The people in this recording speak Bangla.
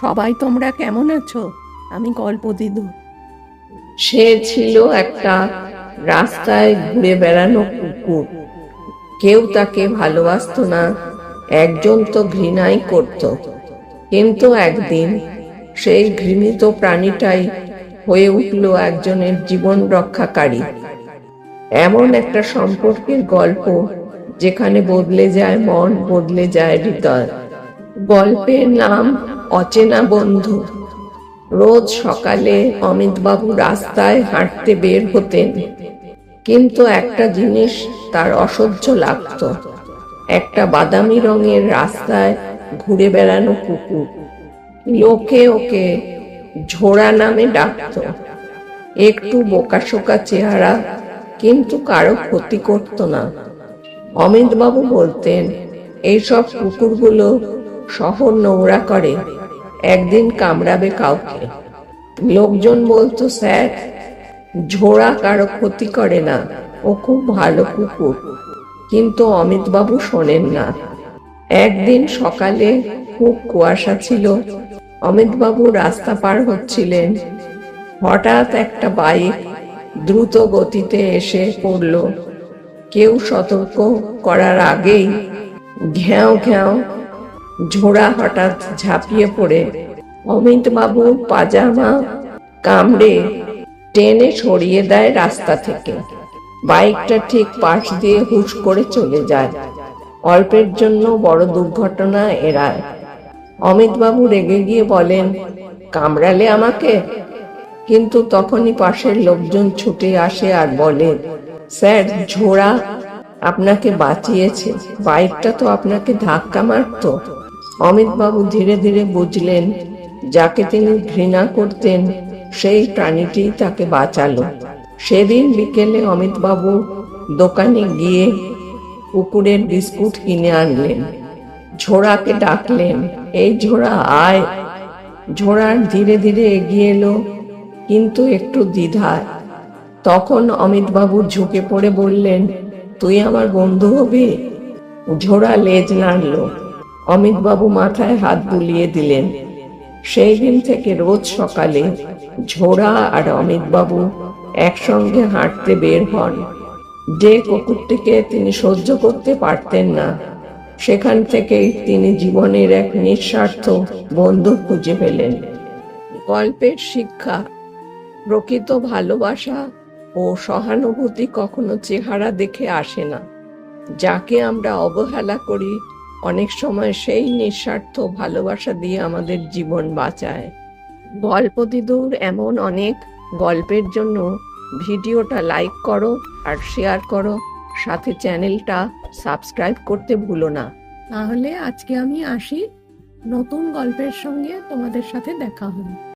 সবাই তোমরা কেমন আছো? আমি গল্প দিদু সে ছিল একটা রাস্তায় ঘুরে বেড়ানো কুকুর। কেউ তাকে ভালোবাসতো না, একজন তো ঘৃণাই করত। কিন্তু একদিন সেই ঘৃণিত প্রাণীটাই হয়ে উঠল একজনের জীবন রক্ষাকারী। এমন একটা সম্পর্কের গল্প যেখানে বদলে যায় মন, বদলে যায় হৃদয়। গল্পের নাম অচেনা বন্ধু। রোজ সকালে অমিতবাবু রাস্তায় হাঁটতে বের হতেন। কিন্তু একটা জিনিস তার অসহ্য লাগতো। একটা বাদামি রঙের রাস্তায় ঘুরে বেড়ানো কুকুর। লোকে ওকে ঝোড়া নামে ডাকতো। একটু বোকাশোকা চেহারা কিন্তু কারও ক্ষতি করতো না। অমিতবাবু বলতেন, এইসব কুকুরগুলো শহর নোংরা করে। একদিন কামড়াবে কাউকে। লোকজন বলতো, স্যার, ঝোড়া কারও ক্ষতি করে না, ও খুব ভালো কুকুর। কিন্তু অমিতবাবু শোনেন না। একদিন সকালে খুব কুয়াশা ছিল। অমিতবাবু রাস্তা পার হচ্ছিলেন। হঠাৎ একটা বাইক দ্রুত গতিতে এসে পড়ল। কেউ সতর্ক করার আগেই ঘ্যাও ঘ্যাও ঝোড়া হঠাৎ ঝাঁপিয়ে পড়ে। অমিত বাবুর পাজামা কামড়ে টেনে সরিয়ে দেয় রাস্তা থেকে। বাইকটা ঠিক পাশ দিয়ে হুশ করে চলে যায়। অল্পের জন্য বড় দুর্ঘটনা এড়ায়। অমিত বাবু রেগে গিয়ে বলেন, কামড়ালে আমাকে? কিন্তু তখনই পাশের লোকজন ছুটে আসে আর বলে, স্যার, ঝোড়া আপনাকে বাঁচিয়েছে। বাইকটা তো আপনাকে ধাক্কা মারতো। অমিতবাবু ধীরে ধীরে বুঝলেন, যাকে তিনি ঘৃণা করতেন, সেই প্রাণীটি তাকে বাঁচালো। সেদিন বিকেলে অমিতবাবু দোকানে গিয়ে কুকুরের বিস্কুট কিনে আনলেন। ঝোড়াকে ডাকলেন, এই ঝোড়া, আয়। ঝোড়ার ধীরে ধীরে এগিয়ে এলো, কিন্তু একটু দ্বিধায় তখন অমিতবাবু ঝুঁকে পড়ে বললেন, তুই আমার বন্ধু হবি? ঝোড়া লেজ নাড়ল। অমিতবাবু মাথায় হাত বুলিয়ে দিলেন। সেই দিন থেকে রোজ সকালে ঝোড়া আর অমিতবাবু একসঙ্গে হাঁটতে বের হন। যে কুকুরটিকে তিনি সহ্য করতে পারতেন না, সেখান থেকেই তিনি জীবনের এক নিঃস্বার্থ বন্ধু খুঁজে পেলেন। গল্পের শিক্ষা, প্রকৃত ভালোবাসা ও সহানুভূতি কখনো চেহারা দেখে আসে না, যাকে আমরা অবহেলা করি অনেক সময় সেই নিঃস্বার্থ ভালোবাসা দিয়ে আমাদের জীবন বাঁচায়। গল্পদিদুর এমন অনেক গল্পের জন্য ভিডিওটা লাইক করো আর শেয়ার করো। সাথে চ্যানেলটা সাবস্ক্রাইব করতে ভুলো না। তাহলে আজকে আমি আসি। নতুন গল্পের সঙ্গে তোমাদের সাথে দেখা হবে।